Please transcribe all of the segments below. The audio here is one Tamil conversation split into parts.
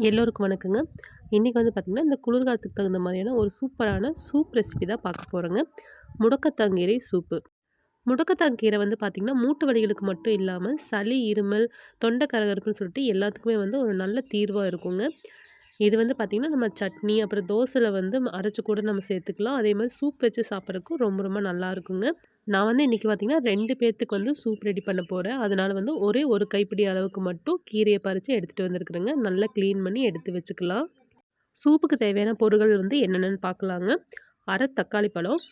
எல்லோருக்கும் வணக்கங்க. இன்றைக்கி வந்து பார்த்திங்கன்னா இந்த குளிர்காலத்துக்கு தகுந்த மாதிரியான ஒரு சூப்பரான சூப் ரெசிபி தான் பார்க்க போகிறோங்க முடக்கத்தாங்கீரை சூப்பு. முடக்கத்தாங்கீரை வந்து பார்த்திங்கன்னா மூட்டு வலிகளுக்கு மட்டும் இல்லாமல் சளி இருமல் தொண்டை கரகரப்புன்னு சொல்லிட்டு எல்லாத்துக்குமே வந்து ஒரு நல்ல தீர்வாக இருக்குங்க. இது வந்து பார்த்திங்கன்னா நம்ம சட்னி அப்புறம் தோசையில் வந்து அரைச்சி கூட நம்ம சேர்த்துக்கலாம். அதே மாதிரி சூப் வச்சு சாப்பிட்றதுக்கும் ரொம்ப ரொம்ப நல்லா இருக்குங்க. நான் வந்து இன்றைக்கி பார்த்திங்கன்னா ரெண்டு பேர்த்துக்கு வந்து சூப் ரெடி பண்ண போகிறேன் அதனால் வந்து ஒரே ஒரு கைப்பிடி அளவுக்கு மட்டும் கீரையை பறித்து எடுத்துகிட்டு வந்திருக்குறேங்க. நல்லா க்ளீன் பண்ணி எடுத்து வச்சுக்கலாம். சூப்புக்கு தேவையான பொருட்கள் வந்து என்னென்னு பார்க்கலாங்க அரை தக்காளி பழம்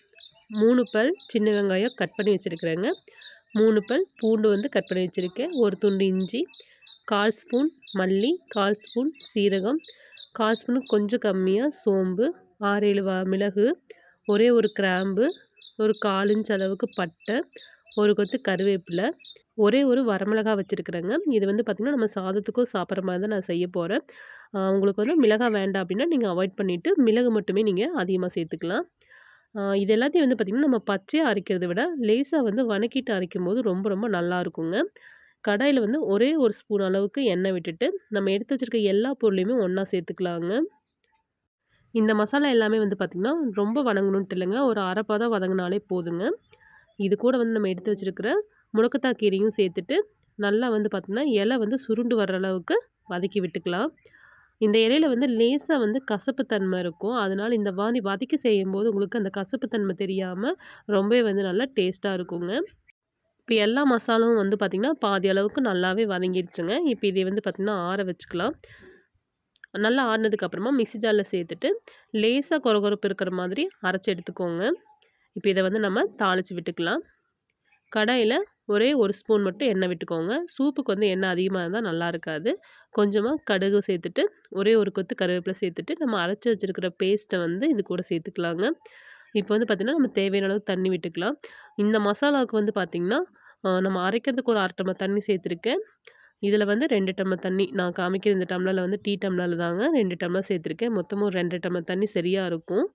மூணு பல் சின்ன வெங்காயம் கட் பண்ணி வச்சுருக்குறேங்க. மூணு பல் பூண்டு வந்து கட் பண்ணி வச்சுருக்கேன். ஒரு துண்டு இஞ்சி கால் ஸ்பூன் மல்லி கால் ஸ்பூன் சீரகம் கால் ஸ்பூனுக்கு கொஞ்சம் கம்மியாக சோம்பு ஆறேழு வா மிளகு ஒரே ஒரு கிராம்பு ஒரு கால் இன்ச் அளவுக்கு பட்டை ஒரு கொத்து கருவேப்பிலை ஒரே ஒரு வரமிளகா வச்சுருக்குறேங்க. இது வந்து பார்த்திங்கன்னா நம்ம சாதத்துக்கும் சாப்பிட்ற மாதிரி தான் நான் செய்ய போகிறேன் உங்களுக்கு வந்து மிளகாய் வேண்டாம் அப்படின்னா நீங்கள் அவாய்ட் பண்ணிவிட்டு மிளகு மட்டுமே நீங்கள் அதிகமாக சேர்த்துக்கலாம். இது எல்லாத்தையும் வந்து பார்த்திங்கன்னா நம்ம பச்சையாக அரைக்கிறத விட லேசாக வந்து வணக்கிட்டு அரைக்கும் போது ரொம்ப ரொம்ப நல்லா இருக்குங்க. கடாயில் வந்து ஒரே ஒரு ஸ்பூன் அளவுக்கு எண்ணெய் விட்டுட்டு நம்ம எடுத்து வச்சுருக்க எல்லா பொருளையுமே ஒன்றா சேர்த்துக்கலாங்க. இந்த மசாலா எல்லாமே வந்து பார்த்திங்கன்னா ரொம்ப வதங்கணுன்ட்டு இல்லைங்க. ஒரு அரைப்பதம் வதங்கினாலே போதுங்க. இது கூட வந்து நம்ம எடுத்து வச்சுருக்கிற முடக்கத்தா கீரையும் சேர்த்துட்டு நல்லா வந்து பார்த்திங்கன்னா இலை வந்து சுருண்டு வர்ற அளவுக்கு வதக்கி விட்டுக்கலாம். இந்த இலையில வந்து லேசாக வந்து கசப்பு தன்மை இருக்கும். அதனால் இந்த வாணி வதக்கி செய்யும்போது உங்களுக்கு அந்த கசப்பு தன்மை தெரியாமல் ரொம்பவே வந்து நல்லா டேஸ்ட்டாக இருக்குங்க. இப்போ எல்லா மசாலாவும் வந்து பார்த்திங்கன்னா பாதி அளவுக்கு நல்லாவே வதங்கிடுச்சுங்க இப்போ இதை வந்து பார்த்திங்கன்னா ஆற வச்சுக்கலாம். நல்லா ஆடினதுக்கப்புறமா மிக்சி ஜாரில் சேர்த்துட்டு லேசாக கொரகொரப்பு இருக்கிற மாதிரி அரைச்சி எடுத்துக்கோங்க. இப்போ இதை வந்து நம்ம தாளித்து விட்டுக்கலாம். கடாயில் ஒரே ஒரு ஸ்பூன் மட்டும் எண்ணெய் விட்டுக்கோங்க. சூப்புக்கு வந்து எண்ணெய் அதிகமாக இருந்தால் நல்லா இருக்காது. கொஞ்சமாக கடுகு சேர்த்துட்டு ஒரே ஒரு கொத்து கருவேப்பிலை சேர்த்துட்டு நம்ம அரைச்சி வச்சுருக்கிற பேஸ்ட்டை வந்து இது கூட சேர்த்துக்கலாங்க. இப்போ வந்து பார்த்திங்கன்னா நம்ம தேவையான அளவுக்கு தண்ணி விட்டுக்கலாம். இந்த மசாலாவுக்கு வந்து பார்த்திங்கன்னா நம்ம அரைக்கிறதுக்கு ஒரு அரை டம்ளர் தண்ணி சேர்த்துருக்கேன். இதில் வந்து ரெண்டு டம்ளர் தண்ணி. நான் காமிக்கிற இந்த டம்ளரில் வந்து டீ டம்ளரில் தாங்க ரெண்டு டம்ளர் சேர்த்துருக்கேன். மொத்தமும் ரெண்டு டம்ளர் தண்ணி சரியாக இருக்கும்.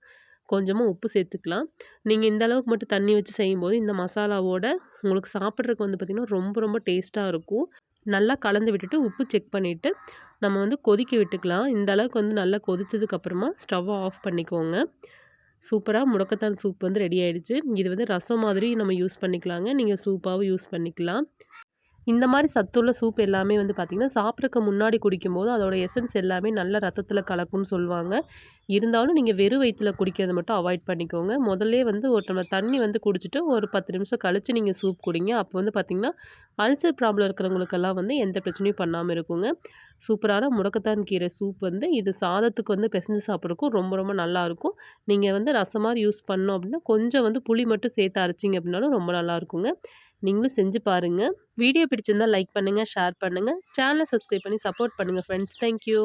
கொஞ்சமாக உப்பு சேர்த்துக்கலாம். நீங்கள் இந்த அளவுக்கு மட்டும் தண்ணி வச்சு செய்யும்போது இந்த மசாலாவோட உங்களுக்கு சாப்பிட்றதுக்கு வந்து பார்த்திங்கன்னா ரொம்ப ரொம்ப டேஸ்ட்டாக இருக்கும். நல்லா கலந்து விட்டுட்டு உப்பு செக் பண்ணிவிட்டு நம்ம வந்து கொதிக்க விட்டுக்கலாம். இந்த அளவுக்கு வந்து நல்லா கொதிச்சதுக்கப்புறமா ஸ்டவ்வை ஆஃப் பண்ணிக்கோங்க. சூப்பராக முடக்கத்தான் சூப் வந்து ரெடி ஆகிடுச்சு இது வந்து ரசம் மாதிரி நம்ம யூஸ் பண்ணிக்கலாங்க. நீங்கள் சூப்பாகவும் யூஸ் பண்ணிக்கலாம். இந்த மாதிரி சத்துள்ள சூப் எல்லாமே வந்து பார்த்திங்கன்னா சாப்பிட்றக்கு முன்னாடி குடிக்கும்போது அதோட எசன்ஸ் எல்லாமே நல்ல ரத்தத்தில் கலக்கும்னு சொல்லுவாங்க. இருந்தாலும் நீங்கள் வெறும் வயிற்றில் குடிக்கிறத மட்டும் அவாய்ட் பண்ணிக்கோங்க. முதல்ல வந்து ஒரு டம்ளர் தண்ணி வந்து குடிச்சிட்டு ஒரு பத்து நிமிஷம் கழித்து நீங்கள் சூப் குடிங்க. அப்போ வந்து பார்த்திங்கன்னா அல்சர் ப்ராப்ளம் இருக்கிறவங்களுக்கெல்லாம் வந்து எந்த பிரச்சனையும் பண்ணாமல் இருக்குங்க. சூப்பரான முடக்கத்தான் கீரை சூப் வந்து இது சாதத்துக்கு வந்து பிசைஞ்சு சாப்பிட்றக்கும் ரொம்ப ரொம்ப நல்லாயிருக்கும் நீங்கள் வந்து ரசம் மாதிரி யூஸ் பண்ணோம் அப்படின்னா கொஞ்சம் வந்து புளி மட்டும் சேர்த்து அரைச்சிங்க அப்படின்னாலும் ரொம்ப நல்லாயிருக்குங்க நீங்களும் செஞ்சு பாருங்கள் வீடியோ பிடிச்சிருந்தால் லைக் பண்ணுங்கள் ஷேர் பண்ணுங்கள் சேனலை சப்ஸ்கிரைப் பண்ணி சப்போர்ட் பண்ணுங்கள் ஃப்ரெண்ட்ஸ். தேங்க்யூ.